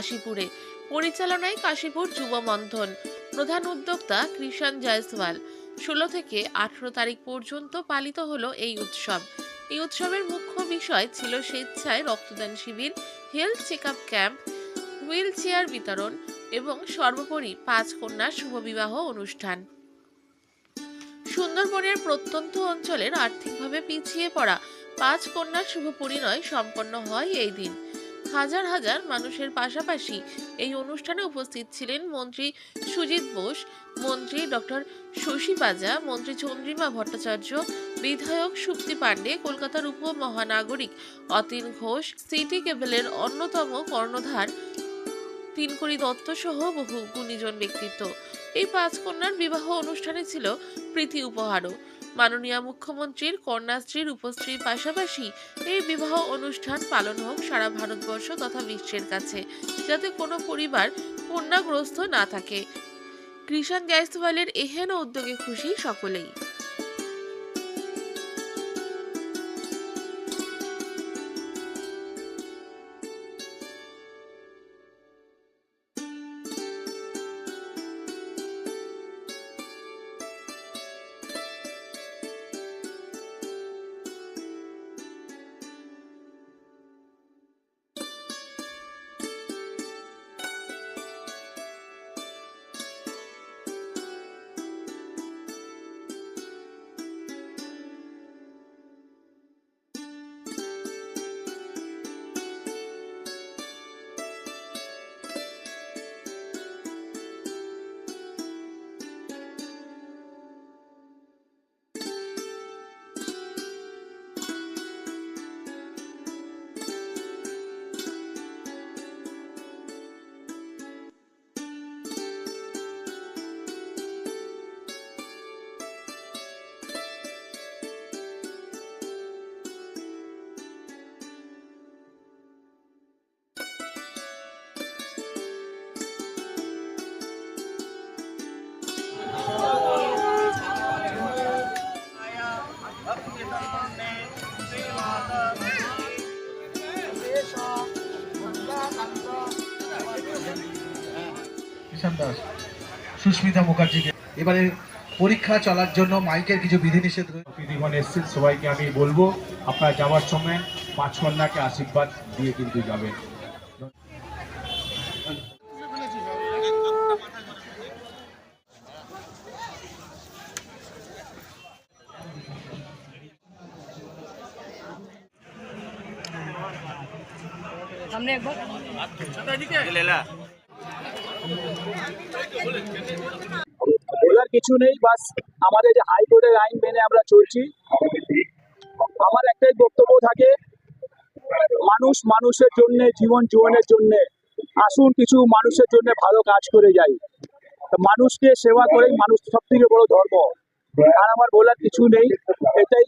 কাশীপুরে। পরিচালনায় কাশীপুর যুব মন্থন। প্রধান উদ্যোক্তা কৃষাণ জয়সওয়াল। ষোলো থেকে আঠেরো তারিখ পর্যন্ত পালিত হলো এই উৎসব। এই উৎসবের মুখ্য বিষয় ছিল স্বেচ্ছায় রক্তদান শিবির, health check up camp wheelchair বিতরণ এবং সর্বোপরি পাঁচ কন্যার শুভবিবাহ অনুষ্ঠান। সুন্দরবনের প্রত্যন্ত অঞ্চলের আর্থিকভাবে পিছিয়ে পড়া পাঁচ কন্যার শুভ পরিণয় সম্পন্ন হয় এই দিন। হাজার হাজার মানুষের পাশাপাশি এই অনুষ্ঠানে উপস্থিত ছিলেন মন্ত্রী সুজিত বোস, মন্ত্রী ডক্টর শশী পাজা মন্ত্রী চন্দ্রিমা ভট্টাচার্য, বিধায়ক সুপ্তি পাণ্ডে, কলকাতার উপমহানাগরিক অতীন ঘোষ, সিটি কেবলের অন্যতম কর্ণধার তিনকড়ি দত্ত সহ বহু গুণীজন ব্যক্তিত্ব। এই পাঁচ কন্যার বিবাহ অনুষ্ঠানে ছিল প্রীতি উপহারও। মাননীয় মুখ্যমন্ত্রীর কন্যাশ্রীর উপশ্রীর পাশাপাশি এই বিবাহ অনুষ্ঠান পালন হোক সারা ভারতবর্ষ তথা বিশ্বের কাছে, যাতে কোনো পরিবার কন্যাগ্রস্ত না থাকে। কৃষাণ জয়সওয়ালের এহেন উদ্যোগে খুশি সকলেই। দাস সুস্মিতা মুখার্জিকে। এবারে পরীক্ষা চলার জন্য মাইকের কিছু বিধিনিষেধ রয়েছে এসছেন সবাইকে আমি বলব আপনারা যাওয়ার সময় পাঁচ কন্যাকে আশীর্বাদ দিয়ে কিন্তু যাবেন। সামনে একবার। বলার কিছু নেই, বাস আমাদের যে হাইকোর্টের আইন মেনে আমরা চলছি। আমার একটাই বক্তব্য থাকে, মানুষ মানুষের জন্য, জীবন জীবনের জন্য, আসুন কিছু মানুষের জন্য ভালো কাজ করে যাই। মানুষকে সেবা করেই মানুষ সব থেকে বড় ধর্ম। আর আমার বলার কিছু নেই, এটাই।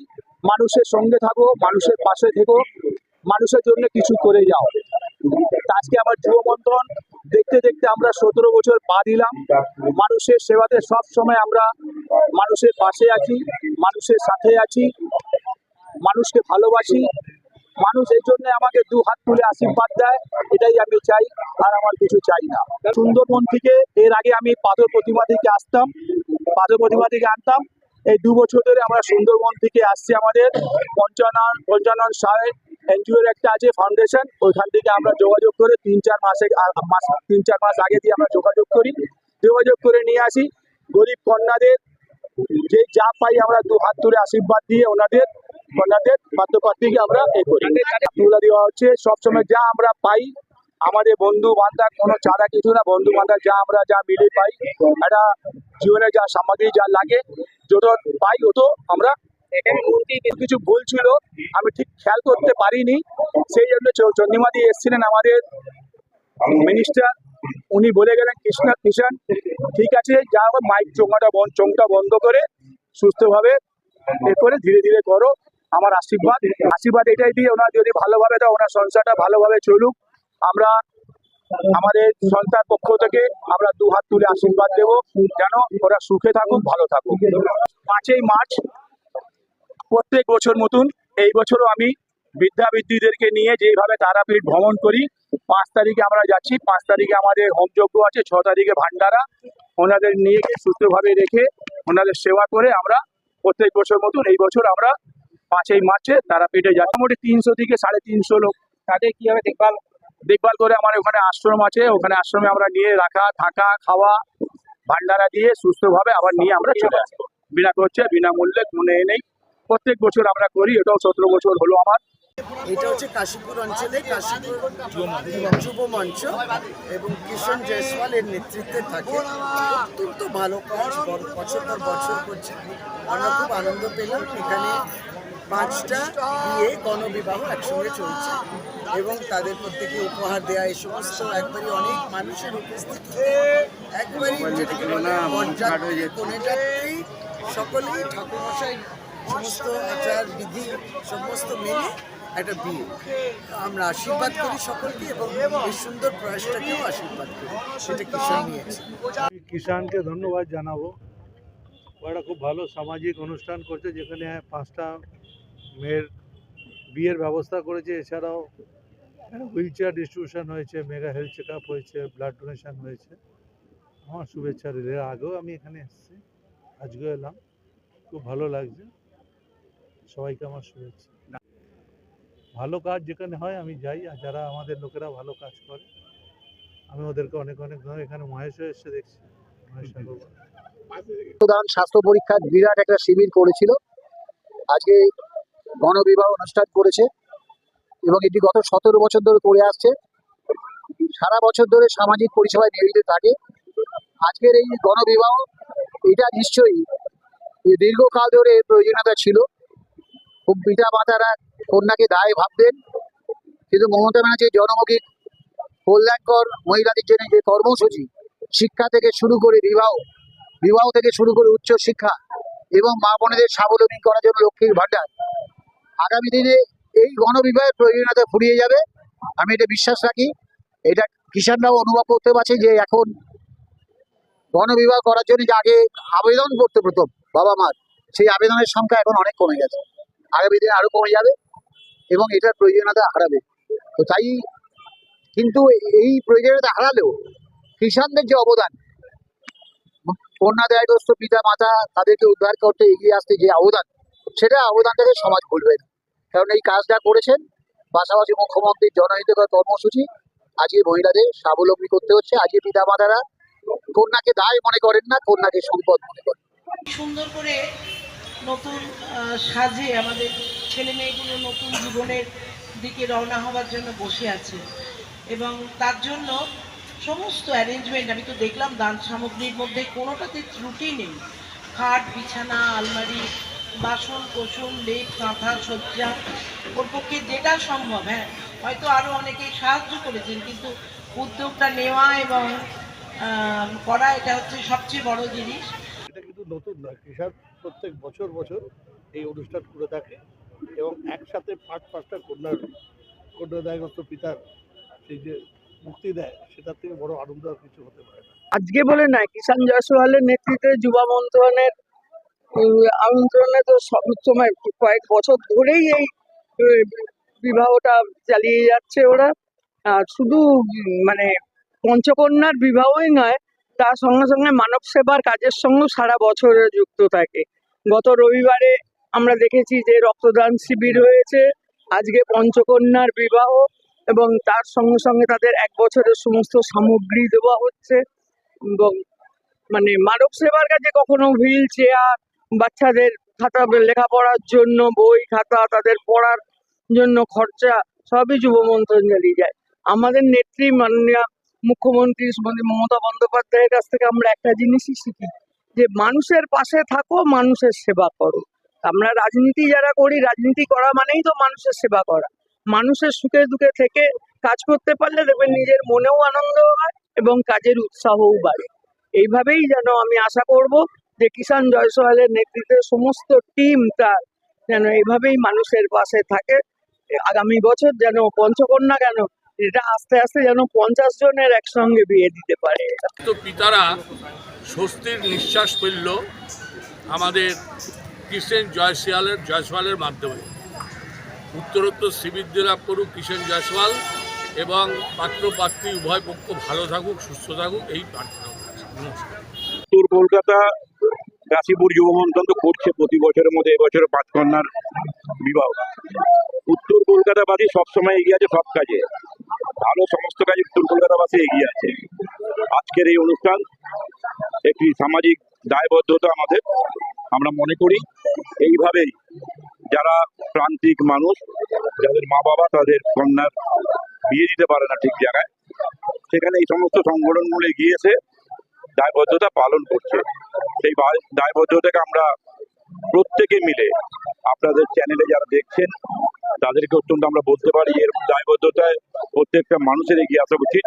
মানুষের সঙ্গে থাকো, মানুষের পাশে থেকো, মানুষের জন্য কিছু করে যাও। আজকে আমার যুব মন্থন দেখতে দেখতে আমরা সতেরো বছর পা দিলাম। মানুষের সেবাতে সব সময় আমরা মানুষের পাশে আছি, মানুষের সাথে আছি, মানুষকে ভালোবাসি। মানুষ এই জন্য আমাকে দু হাত তুলে আশীর্বাদ দেয়, এটাই আমি চাই, আর আমার কিছু চাই না। সুন্দরবন থেকে এর আগে আমি পাথর প্রতিমা থেকে আসতাম, পাথর প্রতিমা থেকে আনতাম। এই দু বছর ধরে আমরা সুন্দরবন থেকে আসছি আমাদের। পঞ্চানন পঞ্চানন সাহেব এনজিওর একটা আছে ফাউন্ডেশন ওইখান থেকে আমরা যোগাযোগ করে তিন চার মাসে মাস, তিন চার মাস আগে দিয়ে আমরা যোগাযোগ করি। যোগাযোগ করে নিয়ে আসি। গরিব কন্যাদের, যে যা পাই আমরা দু হাত তুলে আশীর্বাদ দিয়ে ওনাদের কন্যাদের পাত্রপাত্রীকে আমরা এ করি। তুলে দেওয়া হচ্ছে, সবসময় যা আমরা পাই, আমাদের বন্ধু বান্ধব কোনো চাঁদা কিছু না, বন্ধু বান্ধব যা আমরা যা মিলে পাই, একটা জীবনে যা সামগ্রী যা লাগে, যত পাই অত আমরা কিছু বলছিল আমি ঠিক খেয়াল করতে পারিনি। সেই জন্য চ- চন্দ্রিমাদি এসেছিলেন আমাদের মিনিস্টার উনি বলে গেলেন, কৃষ্ণ কিষান ঠিক আছে, যা হোক, মাইক চোঙাটা বন্ধ চোঙটা বন্ধ করে সুস্থভাবে এ করে ধীরে ধীরে করো। আমার আশীর্বাদ। আশীর্বাদ এটাই দিয়ে ওনার যদি ভালোভাবে তো ওনার সংসারটা ভালোভাবে চলুক। আমরা আমাদের সন্তান পক্ষ থেকে আমরা দু হাত তুলে আশীর্বাদ দেব। যেন ওরা সুখে থাকুক, ভালো থাকুক। পাঁচই মার্চ প্রত্যেক বছর মতন এই বছরও আমি বিদ্যাবিদ্যীদেরকে নিয়ে যেভাবে তারাপীঠ ভ্রমণ করি, পাঁচ তারিখে আমরা যাচ্ছি, পাঁচ তারিখে আমাদের হোমযজ্ঞ আছে, ছ তারিখে ভান্ডারা, ওনাদের নিয়ে সুস্থভাবে রেখে ওনাদের সেবা করে আমরা প্রত্যেক বছর মতন এই বছর আমরা পাঁচই মার্চে তারাপীঠে যাচ্ছি। মোটামুটি তিনশো থেকে সাড়ে তিনশো লোক তাদের কীভাবে দেখভাল দেখভাল করে আমার ওখানে আশ্রম আছে, ওখানে আশ্রমে আমরা নিয়ে রাখা, থাকা, খাওয়া, ভান্ডারা দিয়ে সুস্থভাবে আবার নিয়ে আমরা চলে আসব। বিনা খরচে, বিনামূল্যে মনে নেই। প্রত্যেক বছর আমরা করি এটাও সতেরো বছর হলো আমার। এটা হচ্ছে কাশীপুর অঞ্চলে কাশীপুর যুব মঞ্চ এবং কিষণ জয়সওয়াল এর নেতৃত্বে থাকে। অত্যন্ত ভালো কাজ বছর পর বছর করছে। আমরা খুব আনন্দ পেলাম। এখানে পাঁচটা বিয়ে গণবিবাহ একসঙ্গে চলছে এবং তাদের প্রত্যেকে উপহার দেওয়া এই সমস্ত একবারই অনেক মানুষের উপস্থিতিতে একবারই বরযাত্রী সকলেই ঠাকুরমশাই সমস্ত আচার বিধি সমস্ত মেনে একটা বিয়ে। আমরা আশীর্বাদ করি সকলকে এবং এই সুন্দর প্রয়াসটাকেও আশীর্বাদ করি। সেটা কিষাণ নিয়েছে। কিষাণকে ধন্যবাদ জানাব। ও একটা খুব ভালো সামাজিক অনুষ্ঠান করছে, যেখানে পাঁচটা মেয়ের বিয়ের ব্যবস্থা করেছে। এছাড়াও হুইল চেয়ার ডিস্ট্রিবিউশন হয়েছে, মেগা হেলথ চেক আপ হয়েছে, ব্লাড ডোনেশন হয়েছে। আমার শুভেচ্ছা রইল। এর আগেও আমি এখানে এসেছি, আজকেও এলাম। খুব ভালো লাগছে। সবাইকে আমার শুভেচ্ছা। ভালো কাজ যেখানে হয় আমি যাই, আর যারা আমাদের লোকেরা ভালো কাজ করে, আমি ওদেরকে অনেক অনেক ধন্যবাদ। এখানে মহেশও এসে দেখছি। রক্তদান, স্বাস্থ্য পরীক্ষার বিরাট একটা শিবির করেছিল। আজকে গণবিবাহ অনুষ্ঠান করেছে এবং এটি গত সতেরো বছর ধরে করে আসছে। সারা বছর ধরে সামাজিক পরিষেবায় নিয়োজিত থাকে। আজকের এই গণবিবাহ, এটা নিশ্চয়ই দীর্ঘকাল ধরে প্রয়োজনীয়তা ছিল। খুব পিতা মাতারা কন্যাকে দায় ভাবতেন কিন্তু মমতা ব্যানার্জির জনমুখী কল্যাণকর মহিলাদের জন্য যে কর্মসূচি, শিক্ষা থেকে শুরু করে বিবাহ বিবাহ থেকে শুরু করে উচ্চ শিক্ষা এবং মা বোনেদের স্বাবলম্বী করার জন্য লক্ষ্মীর ভাণ্ডার, আগামী দিনে এই গণবিবাহের প্রয়োজনীয়তা ফুরিয়ে যাবে। আমি এটা বিশ্বাস রাখি। এটা কিষানরাও অনুভব করতে পারছে যে এখন গণবিবাহ করার জন্য যে আগে আবেদন করতে প্রথম বাবা মার, সেই আবেদনের সংখ্যা এখন অনেক কমে গেছে। আগামী দিনে আরও কমে যাবে এবং এটার প্রয়োজনীয়তা হারাবে। তো তাই কিন্তু এই প্রয়োজনীয়তা হারালেও কিষানদের যে অবদান কন্যা দায়গ্রস্ত পিতা, মাতা তাদেরকে উদ্ধার করতে এগিয়ে আসতে যে অবদান, সেটা অবদানটাকে সমাজ ভুলবে না। কারণ এই কাজটা করেছেন পাশাপাশি মুখ্যমন্ত্রীর জনহিতকর কর্মসূচি। আজকে মহিলাদের স্বাবলম্বী করতে হচ্ছে। আজকে পিতা মাতারা কন্যাকে দায় মনে করেন না, কন্যাকে সম্পদ মনে করেন। সুন্দর করে নতুন সাজে আমাদের ছেলে মেয়েগুলো নতুন জীবনের দিকে রওনা হওয়ার জন্য বসে আছে। এবং তার জন্য সমস্ত অ্যারেঞ্জমেন্ট আমি তো দেখলাম দান সামগ্রীর মধ্যে কোনোটাতে ত্রুটি নেই। খাট, বিছানা, আলমারি, বাসন কোসন লেপ, কাঁথা, সজ্জা, ওর পক্ষে যেটা সম্ভব হ্যাঁ হয়তো আরও অনেকে সাহায্য করেছেন, কিন্তু উদ্যোগটা নেওয়া এবং করা এটা হচ্ছে সবচেয়ে বড় জিনিস। এটা কিন্তু নতুন কিষাণ প্রত্যেক বছর বছর এই অনুষ্ঠান করে থাকে এবং একসাথে পাঁচ পাঁচটা কন্যার কন্যাদায়গ্রস্ত পিতার সেই যে মুক্তি দেয়, সেটার থেকে বড় আনন্দ আর কিছু হতে পারে না। আজকে বলে না কিষাণ জয়সওয়ালের নেতৃত্বে যুব মন্ত্রণের আমন্ত্রণে তো সব সময় কয়েক বছর ধরেই এই বিবাহটা চালিয়ে যাচ্ছে ওরা। আর শুধু মানে পঞ্চকন্যার বিবাহই নয় তার সঙ্গে সঙ্গে মানব সেবার কাজের সঙ্গেও সারা বছর যুক্ত থাকে। গত রবিবারে আমরা দেখেছি যে রক্তদান শিবির হয়েছে, আজকে পঞ্চকন্যার বিবাহ এবং তার সঙ্গে সঙ্গে তাদের এক বছরের সমস্ত সামগ্রী দেওয়া হচ্ছে এবং মানে মানব সেবার কাজে কখনো হুইল চেয়ার, বাচ্চাদের খাতা লেখাপড়ার জন্য, বই খাতা, তাদের পড়ার জন্য খরচা, সবই যুব মন্ত্রণ চালিয়ে যায়। আমাদের নেত্রী মাননীয় মুখ্যমন্ত্রী মমতা বন্দ্যোপাধ্যায়ের কাছ থেকে আমরা একটা জিনিসই শিখি, যে মানুষের পাশে থাকো, মানুষের সেবা করো। আমরা রাজনীতি যারা করি, রাজনীতি করা মানেই তো মানুষের সেবা করা। মানুষের সুখে দুঃখে থেকে কাজ করতে পারলে দেখবেন নিজের মনেও আনন্দ হয় এবং কাজের উৎসাহও বাড়ে। এইভাবেই যেন আমি আশা করব যে কিষাণ জয়সওয়ালের নেতৃত্বে সমস্ত টিম তার যেন এইভাবেই মানুষের পাশে থাকে। আগামী বছর যেন পঞ্চকন্যা কেন এটা আস্তে আস্তে যেন পঞ্চাশ জনের একসঙ্গে বিয়ে দিতে পারে। তো পিতারা স্বস্তির নিঃশ্বাস ফেলল আমাদের কৃষ্ণেন জয়সিয়ালের জয়সওয়ালের মাধ্যমে। উত্তরোত্তর শ্রীবৃদ্ধি লাভ করুক কিষণ জয়সওয়াল এবং পাত্র পাত্রী উভয় পক্ষ ভালো থাকুক সুস্থ থাকুক এই প্রার্থনা করছি। নমস্কার। উত্তর কলকাতা কাশীপুর যুব মন্থন তো করছে প্রতি বছরের মধ্যে, এবছরে পাঁচ কন্যার বিবাহ। উত্তর কলকাতাবাসী সবসময় এগিয়ে আছে সব কাজে। ভালো সমস্ত কাজে উত্তর কলকাতাবাসী এগিয়ে আছে। আজকের এই অনুষ্ঠান একটি সামাজিক দায়বদ্ধতা আমাদের। আমরা মনে করি এইভাবেই যারা প্রান্তিক মানুষ, যাদের মা বাবা তাদের কন্যার বিয়ে দিতে পারে না ঠিক জায়গায়, সেখানে এই সমস্ত সংগঠনগুলো গিয়েছে দায়বদ্ধতা পালন করছে। সেই দায়বদ্ধতাকে আমরা প্রত্যেকে মিলে আপনাদের চ্যানেলে যারা দেখছেন, তাদেরকে অত্যন্ত আমরা বলতে পারি, এর দায়বদ্ধতায় প্রত্যেকটা মানুষের এগিয়ে আসা উচিত।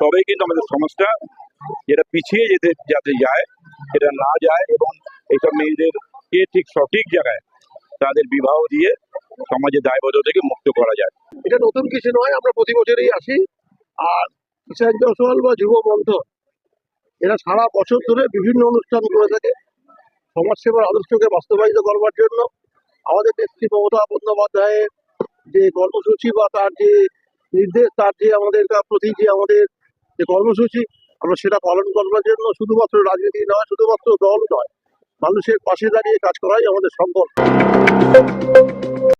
তবেই কিন্তু আমাদের সমাজটা যেটা পিছিয়ে যেতে যাতে যায়, সেটা না যায় এবং এইসব মেয়েদেরকে ঠিক সঠিক জায়গায় তাদের বিবাহ দিয়ে সমাজের দায়বদ্ধতা থেকে মুক্ত করা যায়। এটা নতুন কিছু নয়, আমরা প্রতি বছরই আসি। আর কিষাণ বা যুব মন্থ এরা সারা বছর ধরে বিভিন্ন অনুষ্ঠান করে থাকে। সমাজসেবার আদর্শকে বাস্তবায়িত করবার জন্য আমাদের নেত্রী মমতা বন্দ্যোপাধ্যায়ের যে কর্মসূচি বা তার যে নির্দেশ, তার যে আমাদের প্রতি যে আমাদের যে কর্মসূচি, আমরা সেটা পালন করবার জন্য শুধুমাত্র রাজনীতি নয়, শুধুমাত্র দল নয়, মানুষের পাশে দাঁড়িয়ে কাজ করাই আমাদের সম্ভব